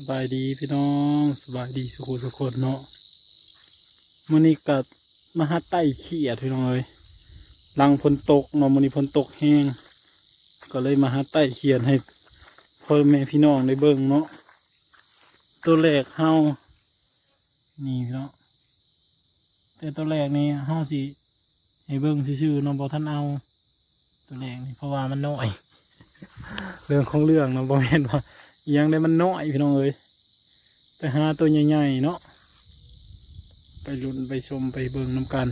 สบายดีพี่น้องสบายดีสุขุสุขคนเนาะมื้อนี้ก็มหาไต่เขียดพี่น้องเอ้ยลังฝนตกเนาะมื้อนี้ฝนตกแห้งก็เลยมาหาไต่เขียดให้พ่อแม่พี่น้องได้เบิ่งเนาะตัวแรกเฮานี่พี่น้องแต่ตัวแรกนี่เฮาสิให้เบิ่งซื่อๆเนาะบ่ทันเอา ตัวแรกนี่เพราะว่ามันน้อย เรื่องของเรื่องเนาะบ่แม่นว่า อิหยังได้มันน้อยพี่น้องเอ้ยไปหาตัวใหญ่ๆเนาะไปลุ้นไปชมไปเบิ่งน้ำกัน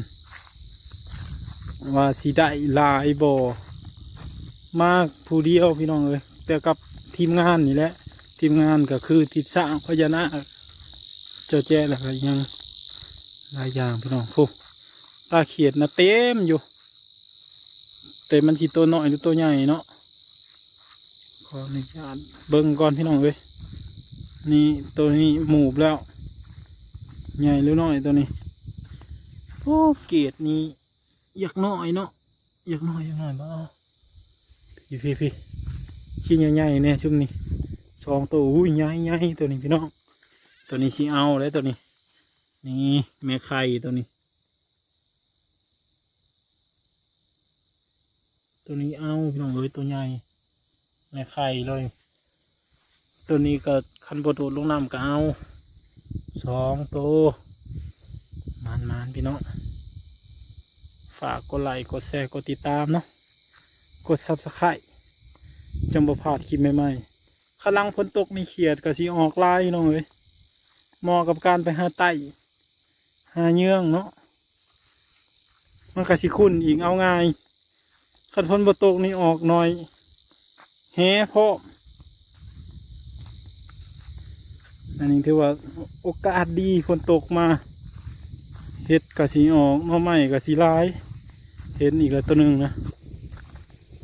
ว่าสีได้ลายบ่มากผู้เดียวพี่น้องเอ้ยแต่กับทีมงานนี่แหละ ทีมงานก็คือติดสร้างพญานาคเจ้าแจ้แล้วก็ยังหลายอย่างพี่น้องพวกตาเขียดนะเต็มอยู่ แต่มันสิตัวน้อยหรือตัวใหญ่เนาะ ออนุญาตเบิ้งก่อนพี่น้องเว้ยนี่ตัวนี้หมูบแล้ว ใหญ่หรือน้อยตัวนี้โอ้เกรดนี้อยากน้อยเนาะอยากน้อยอยากน้อยบ้าพี่พี่พี่ชิ้นใหญ่ๆเนี่ยชุมนี้สองตัวอุ้ยใหญ่ใหญ่ตัวนี้พี่น้องตัวนี้ชี้เอาเลยตัวนี้ นี่แม่ไข่ตัวนี้ ตัวนี้เอาพี่น้องเอ้ยตัวใหญ่ ในไข่เลย ตัวนี้ก็คันบดโดดลงน้ำก็เอาสองตัวมานมานๆพี่น้องฝากกดไลค์กดแชร์กดติดตามเนาะกดซับสไครต์จังบพลาดคลิปใหม่ๆขลังฝนตกมีเขียดก็สิออกลายน้องเอ้ยเหมาะกับการไปหาไต่หาเยื่องเนาะมันก็สิคุ้นอีกเอาง่ายคันฝนบตกนี่ออกหน่อย แฮ่พ่ออันนี้ถือว่าโอกาสดีฝนตกมาเห็ดกะสีออกหน้อไม้กะสีลาย เห็นอีกแล้วตัวหนึ่งนะ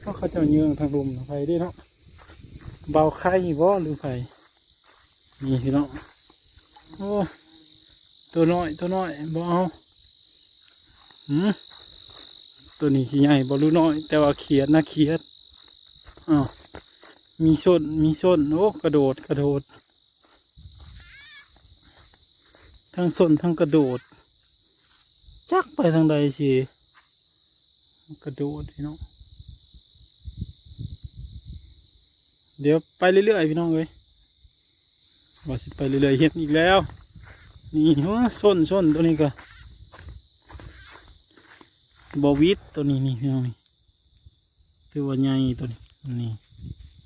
เพราะเขาจะเยือทางลมทางไฟได้เนาะเบาไข่บ่หรือไฟนี่พี่เนาะโอ้ตัวน้อยตัวน้อยบ่เอาหืมตัวนี้สีใหญ่บ่รู้น้อย แต่ว่าเขียดนะเขียดอ้าว มีส้นมีส้นโอ้กระโดดกระโดด ทั้งส้นทั้งกระโดด จักไปทางใดสิกระโดดพี่น้องเดี๋ยวไปเรื่อยๆพี่น้องเอ้ยว่าสิไปเรื่อยๆเห็นอีกแล้ว นี่โอ้ส้นส้นตัวนี้ก็บอวิดตัวนี้นี่พี่น้องนี่ถือว่าใหญ่ตัวนี้นี่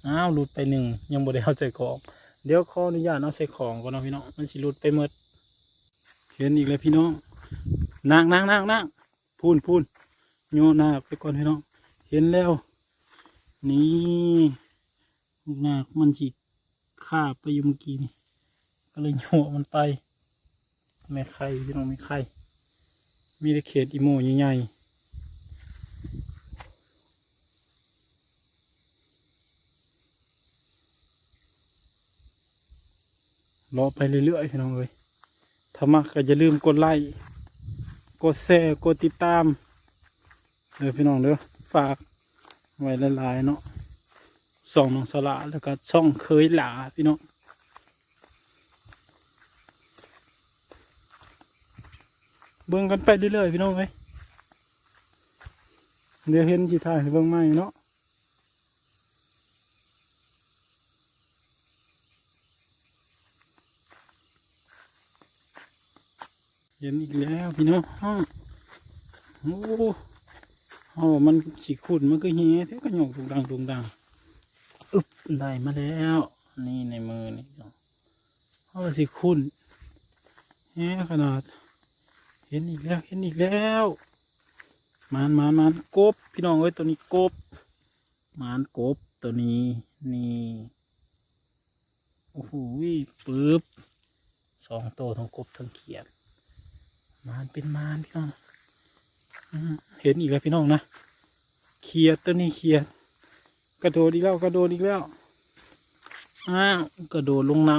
อ้าวหลุดไปหนึ่งยังบ่ได้เอาใส่ของ เดี๋ยวขออนุญาตเอาใส่ของก่อนนะพี่น้องมันสิหลุดไปหมดเห็นอีกแล้วพี่น้องนางนางนางนางพูนพูนโยนหน้าไปก่อนพี่น้อง เห็นแล้ว นี่นามันสิฆ่าไปอยู่เมื่อกี้นี่ก็เลยโยมันไปแม่ไข่พี่น้องแม่ไข่มีแต่เขตอีโมใหญ่ๆ รอไปเรื่อยๆพี่น้องเอ้ยถ้ามักก็อย่าลืมกดไลค์กดแชร์กดติดตามเด้อพี่น้องเด้อฝากไว้หลายๆเนาะส่องน้องสละแล้วก็ช่องเคยหลาพี่น้องเบิ่งกันไปเรื่อยๆพี่น้องเอ้ยเดี๋ยวเห็นสิถ่ายเบิ่งใหม่เนาะ ห็นอีกแล้วพี่น้องโอ้โหมันขีดขุดมันก็เฮียเท่ก็หยกตุงดังตุงดังอึบได้มาแล้ว นี่ในมือนี่เนาะเอาสิคุณเฮ้ขนาด เห็นอีกแล้วเห็นอีกแล้วมานมานมานกบ พี่น้องเอ้ยตัวนี้กบมานกบตัวนี้นี่โอ้โหปึ๊บสองตัวทั้งกบทั้งเขียด มานเป็นมานพี่น้องเห็นอีกแล้วพี่น้องนะเขียดตัวนี้เขียดกระโดดอีกแล้วกระโดดอีกแล้วอ้าวกระโดดลงน้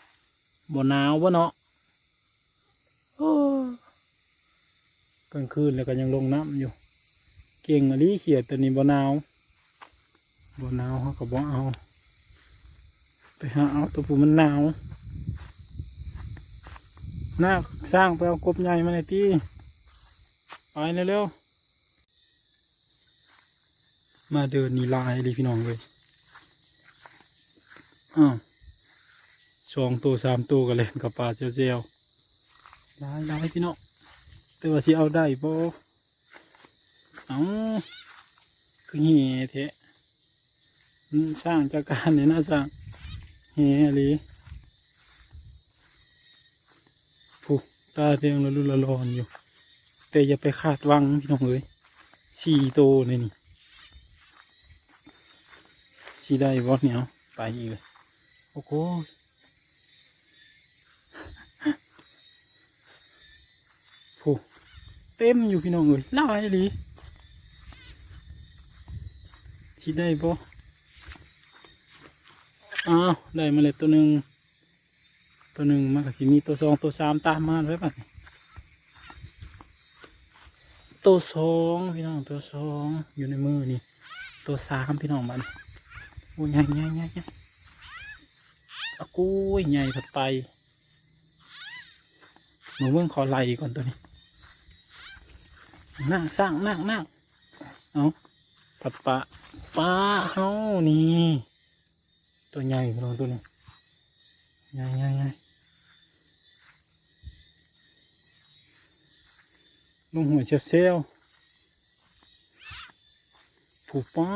ำบ่หนาววะเนาะโอ้กลางคืนแล้วก็ยังลงน้ำอยู่ เก่งอะลีเขียดตัวนี้บ่หนาวบ่หนาวเขาก็บ่เอา ไปหาเอาตัวผู้มันหนาว นาสร้างไปเอากบใหญ่มาในที่ไปเร็วๆมาเดินนีลายเลยพี่น้องเลยอ้าวสองตัวสามตัวกันเลยกับปลาเจียวเจียวๆลายลายพี่น้องแต่ว่าสิเอาได้บ่เอาคือเหี้ยเทะสร้างจากการเนี่ยน่าสร้างเหี้ยหลี ผู้ตาเตียงละลุละลอนอยู่ แต่อย่าไปคาดหวังพี่น้องเอ้ยสี่โตวเลยนี่สีได้บอสเนี่ยเอาไปอีกเลยโอ้โหผู้เต็มอยู่พี่น้องเอ้ยหลายอีหลีสีได้บ่อ้าวได้มาเลยตัวหนึ่ง ตัวหนึ่งมันก็สิมีตัวสองตัวสามตามมาไว้ป่ะตัวสองพี่น้องตัวสองอยู่ในมือนี่ ตัวสามพี่น้องมันโอ้ยใหญ่ใหญ่ใหญ่ใหญ่อากูยใหญ่ผัดไปหนูเมื่งขอไล่ก่อนตัวนี้นั่งสร้างนั่งนั่งเอาผัดปลาปลาเฮานี่ ตัวใหญ่พี่น้องตัวนี้ใหญ่ใหญ่ใหญ่ ลงหัวเชลเซลผูป้า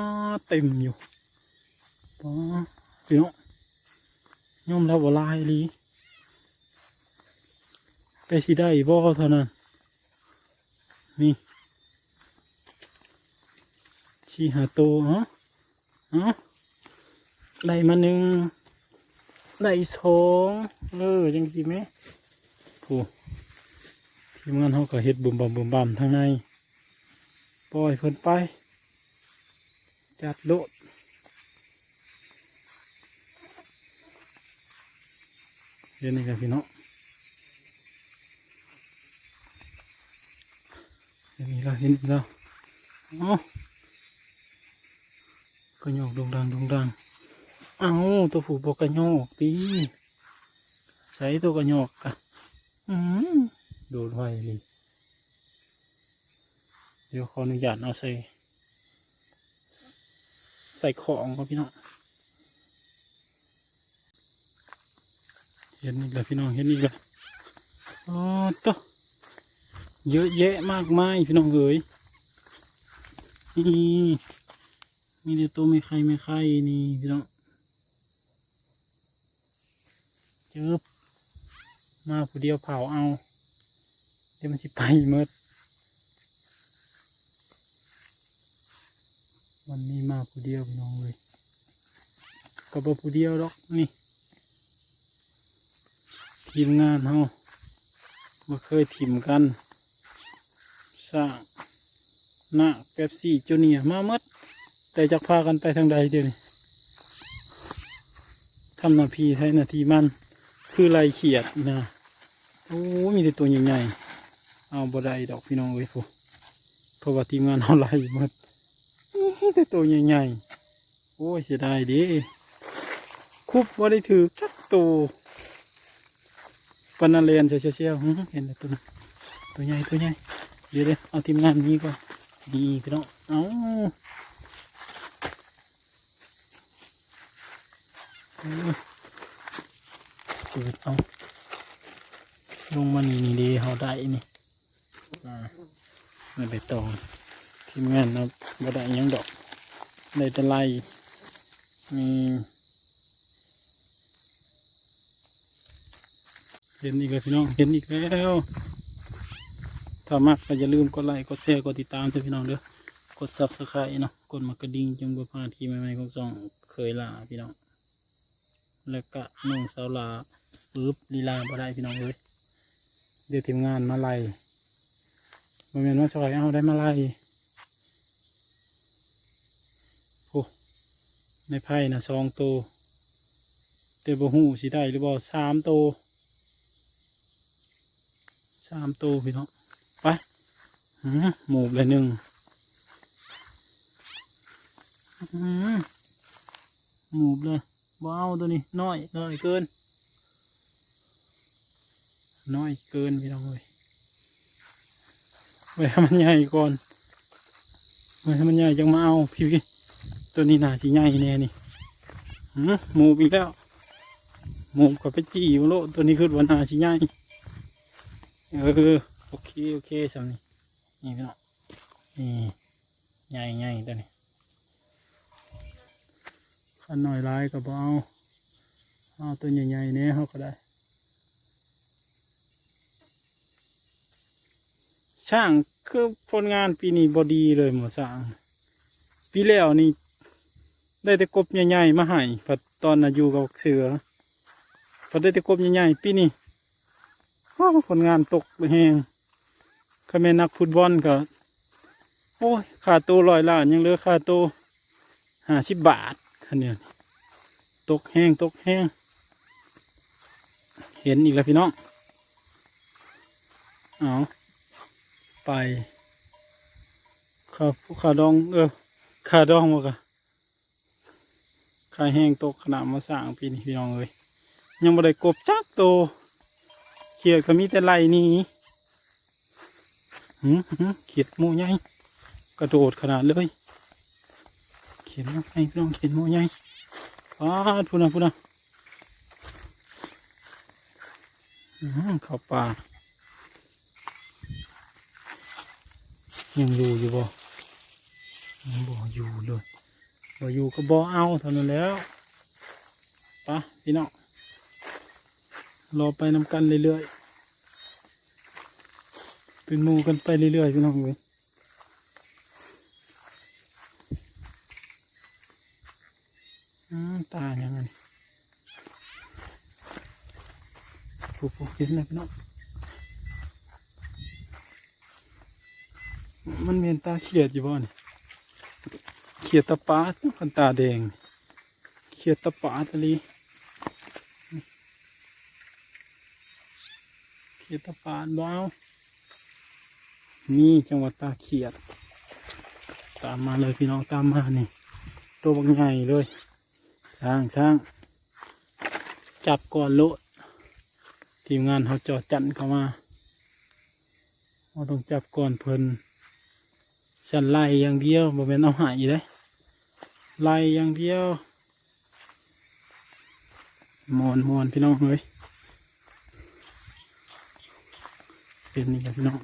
เต็มอยู่ป้าพี่น้องย่อมแล้วบ่ลายอีหลีไปสิได้บ่เท่านั้น นี่ชีหาโตวเนาะเนาะไล่มาหนึ่งไล่สองเออจังสิไหมผู ทีมงานเขาก็เฮ็ดบุมบัมบุมบัมทางในปล่อยเพิ่นไป จัดโลดเห็นนี่ครับพี่น้องเห็นนี่แล้วเห็นนี่แล้วอ๋อก็โยกดงดังดงดังเอาตัวผูบอกกระโยกตีใช้ตัวกระโยกกันอืม โดนไว้เลยเดี๋ยวขออนุญาตเอาใส่ ใส่ของครับพี่น้องเห็นอีกแล้วพี่น้องเห็นอีกแล้วอ๋อตัวเยอะแยะมากมายพี่น้องเอ๋ยนี่มีแต่ตัวไม่ใครไม่ใครนี่พี่น้องจึบมาผู้เดียวเผาเอา เดี๋ยวมันสิไปหมดวันนี้มาผู้เดียวพี่น้องเลยก็บ่ผู้เดียวหรอกนี่ทีมงานเฮาบ่เคยทีมกัน สร้างหน้าเป๊ปซี่จูเนียมาหมดแต่จักพากันไปทางใดเดี๋ยวนี้ทำนาทีใช้นาทีมัน คือลายเขียดนะ โอ้ มีแต่ตัวใหญ่ๆ เอาบ่ได้ดอกพี่น้องเอ้ยพวกเพราะว่าทีมงานเอาไล่หมดแต่ตัวใหญ่ๆ โอ้ยเสียดายดิคุบว่าได้ถือจักตัวปนาเลียนเชียวเชียวๆเห็นแต่ตัวนั้นตัวใหญ่ตัวใหญ่เดี๋ยวเดี๋ยวเอาทีมงานนี้ก่อนดีพี่น้องเอาเออเปิดเอาลงมานี่นี่ดีเขาได้นี่ อ่าไม่ไปตองทีมงานเราบ่ได้ยังดอกได้แต่ไล่มีเห็นอีกแล้วพี่น้องเห็นอีกแล้วถ้ามักก็อย่าลืมกดไลค์กดแชร์กดติดตามเถอะพี่น้องเด้อกดซับสไครต์เนาะกดมากระดิ่งจึงบ่พลาดทีใหม่ๆของช่องเคยลาพี่น้อง แล้วก็นุ่งสาวลาปึ๊บลีลาบ่ได้พี่น้องเอ้ยเดี๋ยวทีมงานมาไล่ บางเมนว่าซอยเอาได้มาไล่โอ้ในไพ่นะสองตัวแต่บ่หูสิได้หรือบ่สามตัวสามตัวพี่น้องไปหมหมูเลยหนึ่งหมหมูเลยบ่เอาตัวนี้น้อยน้อยเกิน น้อยเกินพี่น้องเลย ไว้ให้มันใหญ่ก่อนไว้ให้มันใหญ่จังมาเอาพี่พี่ตัวนี้น่าสิใหญ่แน่นี่หืมหมูอีกแล้วหมูกับไปจี้มาโลตัวนี้คือวันนาสิใหญ่เออโอเคโอเคสำนี้นี่พี่น้องนี่ใหญ่ใหญ่ตัวนี้ขันหน่อยลายก็บเอาเอาตัวใหญ่ๆเนี้ยเขาก็ได้ ช่างคือผลงานปีนี้บอดีเลยหมอสร้าง ปีแล้วนี่ได้แต่กบใหญ่ๆมาให้พัดตอนน่ะอยู่กับเสือพัดได้แต่กบใหญ่ๆปีนี้ผลงานตกแหงก็แม่นนักฟุตบอลก็โอ้ยค่าตัวลอยล้านยังเหลือค่าตัวห้าสิบบาทคันเนี้ยตกแห้งตกแห้ง เห็นอีกแล้วพี่น้อง เอา ไปข้าขาดอง เออขาดองมากะขาแห้งตกขนาดมาสร้างปีนี้พี่น้องเลยยังไม่ได้กบจักโตเขียดก็มีแต่ไหลนี้หืมหืมเขียดมูใหญ่กระโดดขนาดเลย เขียนว่าไงพี่น้องเขียนมูใหญ่อ้าพูนะพูนะอื้อหือเข้าป่า ยังอยู่อยู่บ่บ่อยู่เลยบ่อยู่ก็บ่เอาเท่านั้นแล้วปะพี่น้องรอไปนำกันเรื่อยๆเป็นหมู่กันไปเรื่อยๆพี่น้องเว้ยอืมตาอย่างนั้นปุ๊บๆเห็นเลยพี่น้อง มันเมียนตาเขียดอยู่บ่เนี่ยเขียดตาปาดคันตาแดง เขียดตาปาดอะไรเขียดตาปาดบ้าวนี่จังหวัดตาเขียด ตามมาเลยพี่น้องตามมานี่ ตัวบางใหญ่เลยช่างช่างจับก่อนโลดทีมงานเขาจอดจันเข้ามาเราต้องจับก่อนเพลิน ฉันไล่อย่างเดียวบ่แม่นเอาหายเลยไล่อย่างเดียวมอนมอนพี่น้องเฮ้ยเป็นนี่ครับพี่น้อง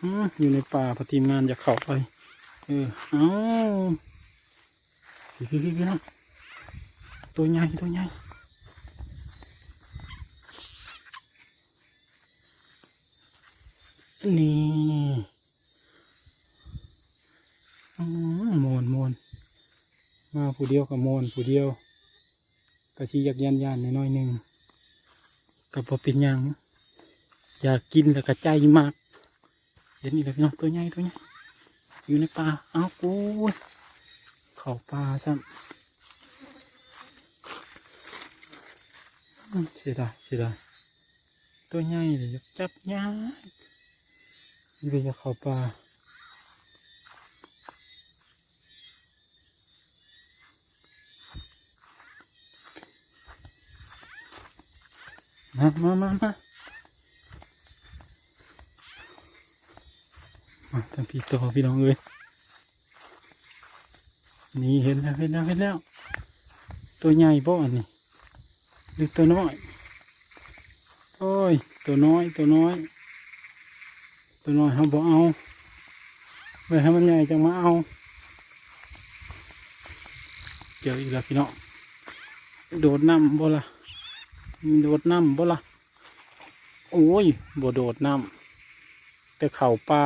อื้ออยู่ในป่าพอทีมงานจะเข้าไปเออเอาพี่พี่พี่น้องตัวใหญ่ตัวใหญ่นี่ อืมโมนโมนมา ผู้เดียวกับโมนผู้เดียวกะชีอยากยันยันน้อยหนึ่งกับพอเป็นยังอยากกินแล้วก็ใจมากเห็นนี่และพี่น้องตัวใหญ่ตัวใหญ่อยู่ในป่าเอ้ากูเข้าป่าซ้ำอืมเสียดายเสียดายตัวใหญ่เลยจับยากนี่ก็อยากเข้าป่า มามามามามาทำพี่ต่อพี่น้องเอ้ยนี่เห็นแล้วเห็นแล้วเห็นแล้ว ตัวใหญ่บ่อนนี้หรือตัวน้อย โอ้ย ตัวน้อยตัวน้อย ตัวน้อยเขาบ่เอาไว้ให้มันใหญ่จังมาเอาเจออีกแล้วพี่น้องโดดน้ำบ่ละ โดดน้ำบ่ละโอ้ยบ่โดดน้ำแต่เข่าปลา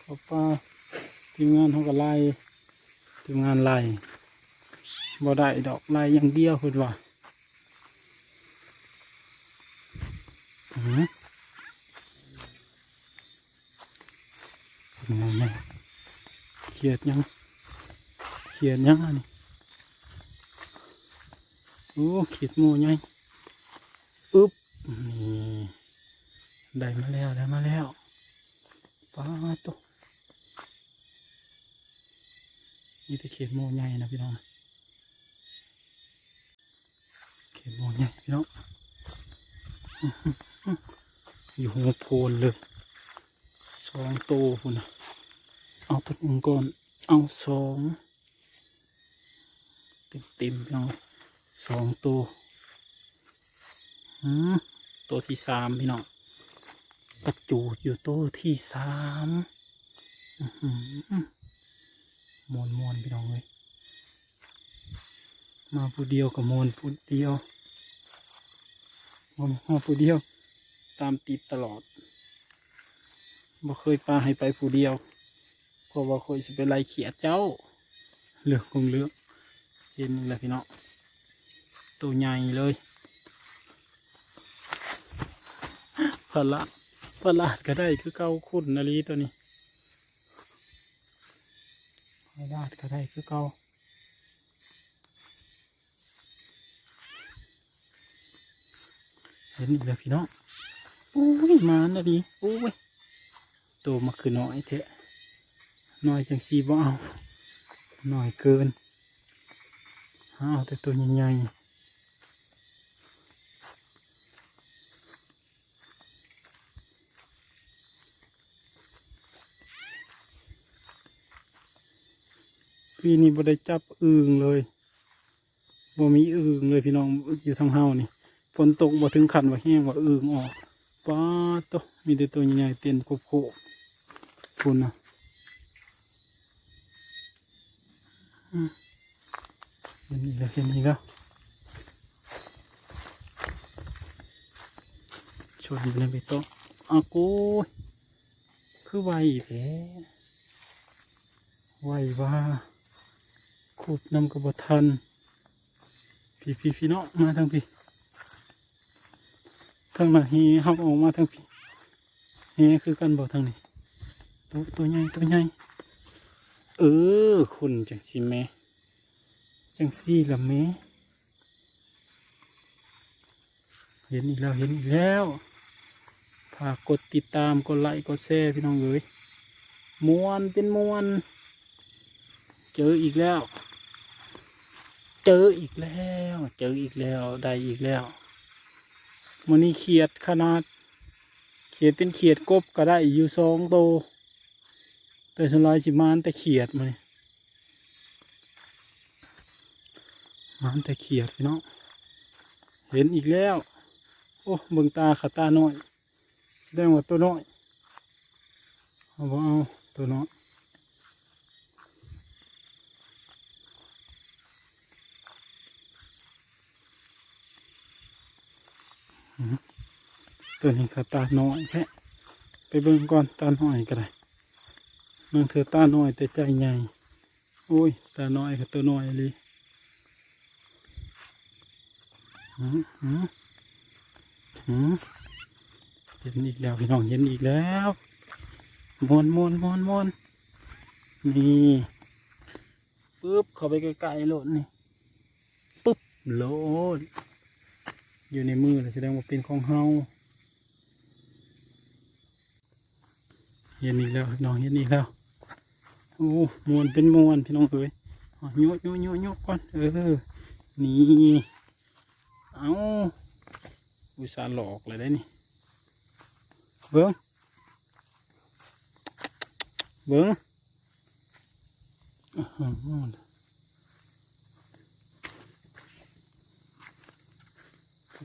เข่าปลาทีมงานเขาก็ไล่ทีมงานไล่บ่ได้ดอกไล่อย่างเดียวคุณว่าอือเป็นไงแม่เขียดยังเขียดยังอันนี้ โอ้ขีดหมูไงอึ๊บนี่ได้มาแล้วได้มาแล้วปลาตกนนี่แต่เขตโมใหญ่นะพี่น้องนะเขตโมใหญ่พี่น้องอยู่หัวโพนเลยสองโตวพุ่นนะเอาตัวหนึ่งก่อนเอาสองเต็มเต็มๆพี่น้อง สองตัวอืมตัวที่สามพี่น้องกระจูดอยู่ตัวที่สามหือมวนมวนพี่น้องเลยมาผู้เดียวกับมวนผู้เดียวมามาผู้เดียว ตามติดตลอดบ่เคยปลาให้ไปผู้เดียวเพราะว่าเคยสิไปไล่เขียดเจ้า เลือกคงเลือกเห็นแล้วพี่น้อง ตัวใหญ่เลยปลาละปลาลาดก็ได้คือเก้าขุนนาลีตัวนี้ไม่ได้ก็ได้คือเก่าเห็นอีกแล้วพี่น้องโอ้ยมานะดีโอ้ยโตมาคือน้อยเทะน้อยจังสีบ่เอาน้อยเกินเอาแต่ตัวใหญ่ๆ ปีนี้บ่ได้จับอึ่งเลยบ่มีอึ่งเลยพี่น้องอยู่ทางเฮานี่ฝนตกบ่ถึงขันว่าแห้งว่าอึ่งออกป้าโตมีแต่ตัวใหญ่ๆเต็มโคโคคุณนะอืมเห็นอีกแล้วเห็นอีกแล้วชนเลยไปโตะอากูคือไวแท้ไวว่า ขุดนำกระบทันพี่พี่พี่เนาะมาทางพี่ทางนั้นเฮเฮาออกมาทางพี่เฮคือกันบอกทางนี้ตัวตัวใหญ่ตัวใหญ่เออคุณจังสีแม่จังสีละแม่เห็นอีกแล้วเห็นอีกแล้วฝากกดติดตามกดไลค์กดแชร์พี่น้องเอ้ยมวนเป็นมวน เจออีกแล้ว เจออีกแล้ว เจออีกแล้ว ได้อีกแล้วมันนี้เขียดขนาด เขียดเป็นเขียดกบก็ได้อยู่สองโตวแต่สวนลายสิมานแต่เขียดมานี่มานแต่เขียดพี่น้องเห็นอีกแล้ว โอ้เบิ่งตาขาตาน้อยแสดงว่าตัวน้อยเอาบ่เอาตัวน้อย ตัวนี้ก็ตาหน้อยแค่ไปเบิ่งก่อนตาหน้อยก็ได้เมืองเธอตาหน้อยแต่ใจใหญ่โอ้ยตาหน้อยกับตัวหน้อยเลยหืมหืมหืมเห็นอีกแล้วพี่น้องเห็นอีกแล้วมวนมวนมวนมวนนี่ปึ๊บเข้าไปใกล้ๆโลดนี่ปึ๊บโลด อยู่ในมือเลยแสดงว่าเป็นของเฮาเห็นอีกแล้วน้องเห็นอีกแล้วโอ้มวนเป็นมวนพี่น้องเอ้ยโยกโยกโยกโยกก่อนเออนี่เอาอุตส่าห์หลอกเลยได้นี่เบิ้งเบิ้ง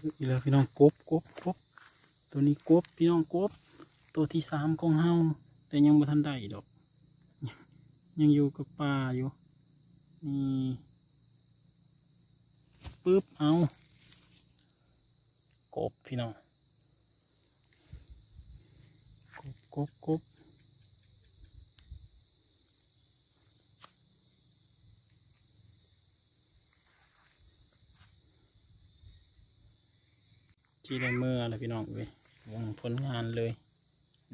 อีแล้วพี่น้องกบกบกบตัวนี้กบพี่น้องกบ ตัวที่สามของเฮาแต่ยังบ่ทันได้ดอก ยังอยู่กับป่าอยู่นี่ปึ๊บเอากบพี่น้องกบกบกบ ที่ได้เมื่อแล้วพี่น้องเว้ยวงผลงานเลย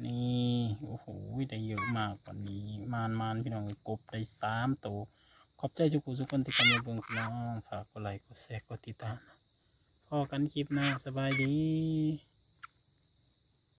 นี่โอ้โหได้เยอะมากกว่านี้มานมานพี่น้องกบได้สามตัวขอบใจทุกคนทุกคนที่เข้ามาเบิ่งพี่น้องฝากกดไลค์กดแชร์กดติดตามพอกันคลิปหน้าสบายดี